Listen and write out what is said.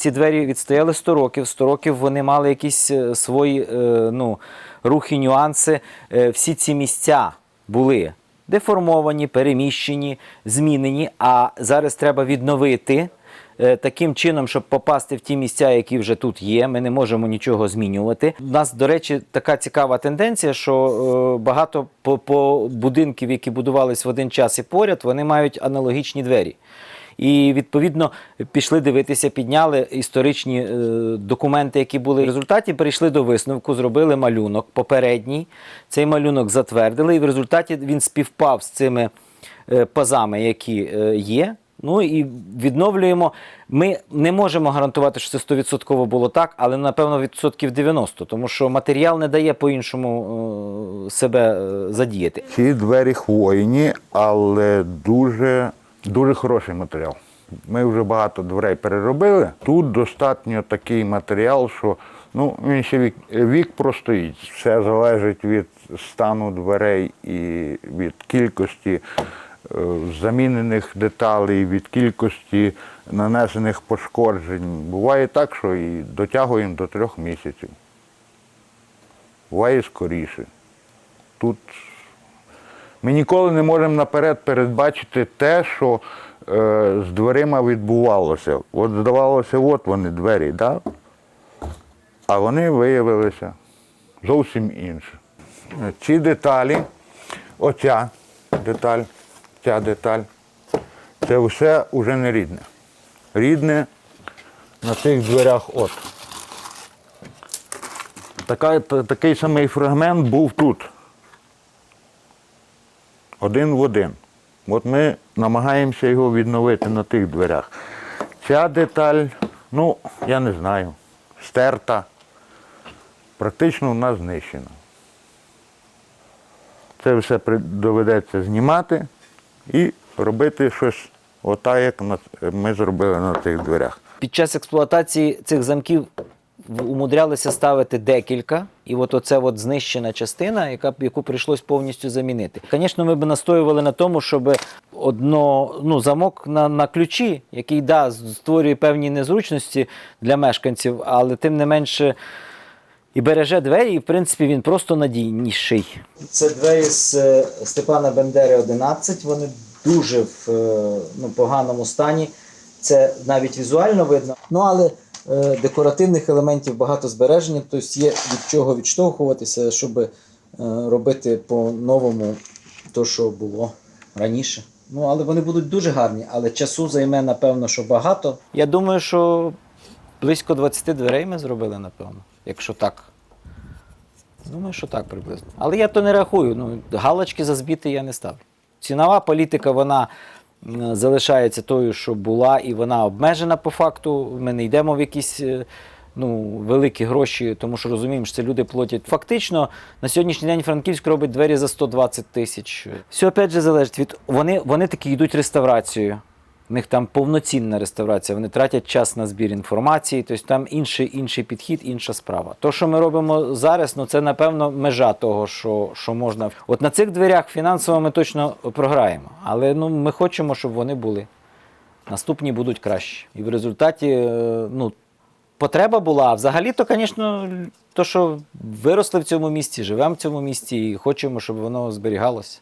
Ці двері відстояли 100 років. 100 років вони мали якісь е, свої е, ну, рухи, нюанси. Е, всі ці місця були деформовані, переміщені, змінені. А зараз треба відновити таким чином, щоб попасти в ті місця, які вже тут є. Ми не можемо нічого змінювати. У нас, до речі, така цікава тенденція, що багато по, по будинків, які будувались в один час і поряд, вони мають аналогічні двері. І відповідно пішли дивитися, підняли історичні е, документи, які були. В результаті прийшли до висновку, зробили малюнок попередній. Цей малюнок затвердили, і в результаті він співпав з цими е, пазами, які е, є. Ну і відновлюємо. Ми не можемо гарантувати, що це 100% було так, але напевно відсотків 90, тому що матеріал не дає по-іншому себе задіяти. Ці двері хвойні, але дуже, дуже хороший матеріал. Ми вже багато дверей переробили. Тут достатньо такий матеріал, що ну, він ще вік, вік простоїть. Все залежить від стану дверей і від кількості е, замінених деталей, від кількості нанесених пошкоджень. Буває так, що і дотягуємо до трьох місяців. Буває скоріше. Тут ми ніколи не можемо наперед передбачити те, що е, з дверима відбувалося. От здавалося, от вони двері, да? а вони виявилися зовсім інші. Ці деталі, оця деталь, ця деталь, це все вже не рідне. Рідне на цих дверях от. Така, такий самий фрагмент був тут один в один. От ми намагаємося його відновити на тих дверях. Ця деталь, ну, я не знаю, стерта, практично вона знищена. Це все доведеться знімати і робити щось отак, як ми зробили на тих дверях. Під час експлуатації цих замків умудрялися ставити декілька, і от оце от знищена частина, яка, яку прийшлось повністю замінити. Звісно, ми б настоювали на тому, щоб одно, ну, замок на, на ключі, який да, створює певні незручності для мешканців, але тим не менше. І береже двері, і в принципі він просто надійніший. Це двері з е, Степана Бендери 11. Вони дуже в е, ну, поганому стані. Це навіть візуально видно. Ну але декоративних елементів багато збереження, тобто є від чого відштовхуватися, щоб е, робити по-новому те, що було раніше. Ну, але вони будуть дуже гарні, але часу займе, напевно, що багато. Я думаю, що близько 20 дверей ми зробили, напевно, якщо так. Думаю, що так приблизно. Але я то не рахую. Ну, галочки за збіти я не ставлю. Цінова політика, вона залишається тою, що була, і вона обмежена по факту. Ми не йдемо в якісь е, ну, великі гроші, тому що розуміємо, що це люди платять. Фактично, на сьогоднішній день Франківськ робить двері за 120 тисяч. Все опять же залежить від. Вони, вони таки йдуть реставрацією. У них там повноцінна реставрація, вони тратять час на збір інформації, тобто там інший, інший підхід, інша справа. То, що ми робимо зараз, ну це напевно межа того, що, що можна. От на цих дверях фінансово ми точно програємо, але ну, ми хочемо, щоб вони були. Наступні будуть кращі. І в результаті, е, ну, потреба була. А взагалі-то, звісно, то, що виросли в цьому місті, живемо в цьому місті і хочемо, щоб воно зберігалося.